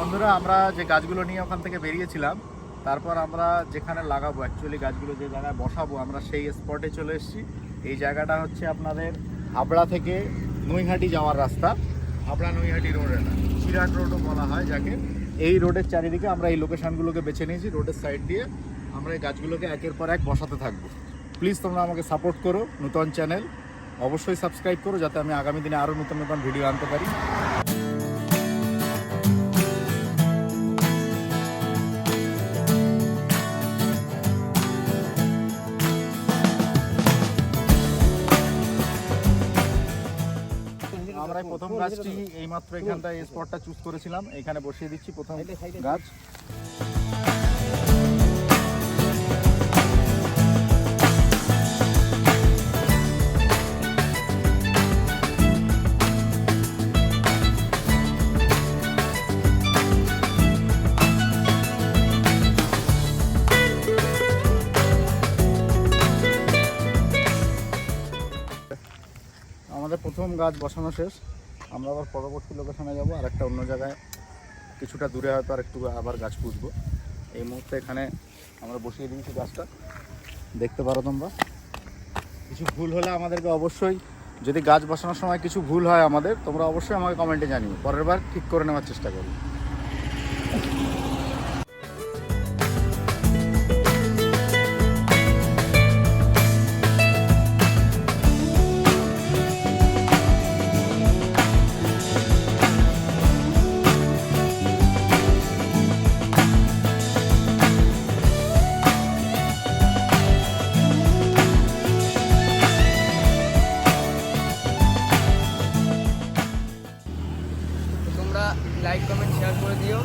বন্ধুরা, আমরা যে গাছগুলো নিয়ে ওখান থেকে বেরিয়েছিলাম, তারপর আমরা যেখানে লাগাবো অ্যাকচুয়ালি গাছগুলো যে জায়গায় বসাবো, আমরা সেই স্পটে চলে এসেছি। এই জায়গাটা হচ্ছে আপনাদের হাবড়া থেকে নৈহাটি যাওয়ার রাস্তা, হাবড়া নৈহাটি রোড এটা। চিরাট রোডও বলা হয় যাকে। এই রোডের চারিদিকে আমরা এই লোকেশনগুলোকে বেছে নিয়েছি রোডের সাইড দিয়ে আমরা এই গাছগুলোকে একের পর এক বসাতে থাকব। প্লিজ তোমরা আমাকে সাপোর্ট করো, নতুন চ্যানেল অবশ্যই সাবস্ক্রাইব করো, যাতে আমি আগামী দিনে আরও নতুন নতুন ভিডিও আনতে পারি। আমরা প্রথম গাছটি এইমাত্র এখানটায় স্পটটা চুজ করেছিলাম। এখানে বসিয়ে দিচ্ছি প্রথম গাছ। প্রথম গাছ বসানো শেষ। আমরা আবার পরবর্তী লোকেশনে যাব আর একটা অন্য জায়গায়। কিছুটা দূরে হয়তো আর একটু আবার গাছ পুষবো এই মুহূর্তে এখানে আমরা বসিয়ে দিয়েছি গাছটা। দেখতে পারো তোমরা। কিছু ভুল হলে আমাদেরকে অবশ্যই, যদি গাছ বসানোর সময় কিছু ভুল হয় আমাদের, তোমরা অবশ্যই আমাকে কমেন্টে জানিও। পরের বার ঠিক করে নেওয়ার চেষ্টা করব। লাইক কমেন্ট শেয়ার করে দিও।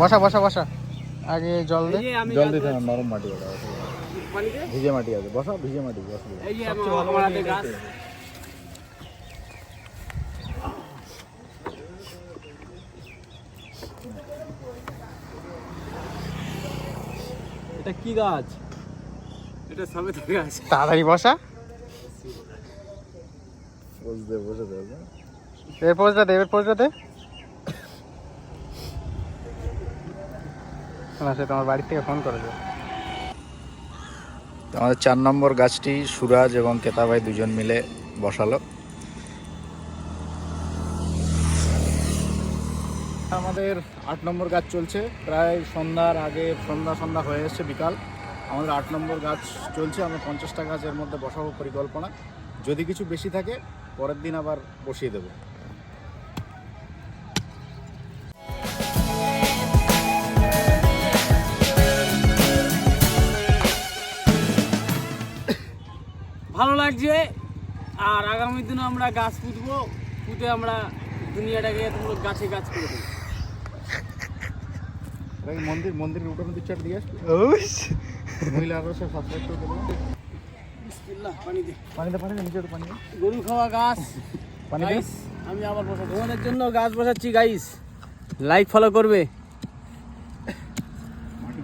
বসা বসা বসা। আগে জল দে। জল দিতে হবে, নরম মাটি ওটা। ভিজে মাটি আছে। বসা ভিজে মাটি বসা। এই যে আমার আমার গাছ। এটা কি গাছ? এটা সবেদা গাছ। তাড়াতাড়ি বসা। বসে দে বসে দে বুঝলে? এর পোজটা দে এর পোজটা দে। সে তোমার বাড়ি থেকে ফোন করেছে। তো আমাদের চার নম্বর গাছটি সুরাজ এবং কেতাবাই দুজন মিলে বসালো। আমাদের আট নম্বর গাছ চলছে। প্রায় সন্ধ্যার আগে সন্ধ্যা সন্ধ্যা হয়ে এসছে বিকাল। আমাদের আট নম্বর গাছ চলছে। আমরা পঞ্চাশটা গাছের মধ্যে বসাবো পরিকল্পনা। যদি কিছু বেশি থাকে, পরের দিন আবার বসিয়ে দেবো। ভালো লাগছে। আর আগামী দিনে আমরা গাছ পুঁতবো। পুঁতে আমরা দুনিয়াটাকে পুরো গাছে গাছ করে দেবো। মন্দির মন্দিরের উঠানো আর দিয়ে আসবে। মহিলারা সব সাবস্ক্রাইব করে দেবো। বিসমিল্লাহ, পানি দে। পানিতে পানি দে, নিচে পানি গরু খাওয়া গাছ। পানি দে। আমি আবার বসাচ্ছি। তোমাদের জন্য গাছ বসাচ্ছি গাইস লাইক ফলো করবে। মাটি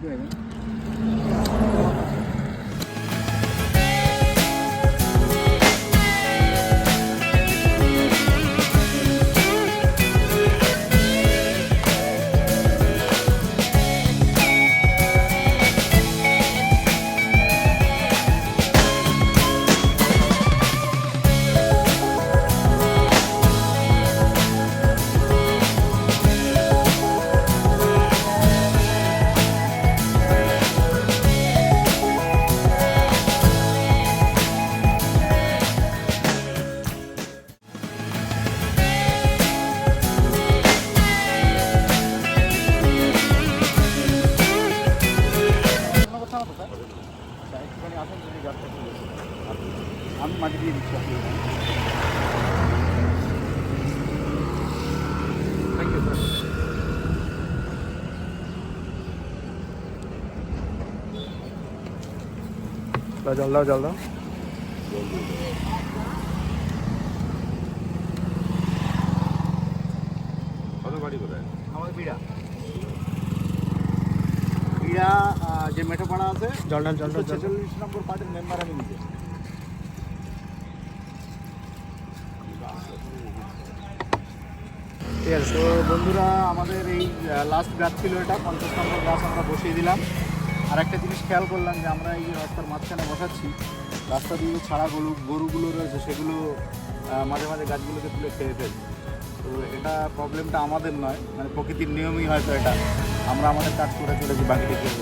দিয়ে দিচ্ছি দাও কত বাড়ি বাড়ি কোথায় আমার বিড়া বিড়া যে মেঠোপাড়া আছে জল ঢাল জল ঢাল জল ছেচল্লিশ নম্বর পার্টির মেম্বার আমি নিজে ঠিক আছে তো বন্ধুরা, আমাদের এই লাস্ট গাছ ছিল এটা, পঞ্চাশ নম্বর গাছ আমরা বসিয়ে দিলাম। আর একটা জিনিস খেয়াল করলাম যে আমরা এই রাস্তার মাঝখানে বসাচ্ছি। রাস্তা দিয়ে ছাড়া গরু, গরুগুলো রয়েছে, সেগুলো মাঝে মাঝে গাছগুলোকে তুলে খেয়ে ফেলছে তো এটা প্রবলেমটা আমাদের নয় মানে প্রকৃতির নিয়মই হয়তো এটা। আমরা আমাদের কাজ করে চলেছি, বাকিটা কেউ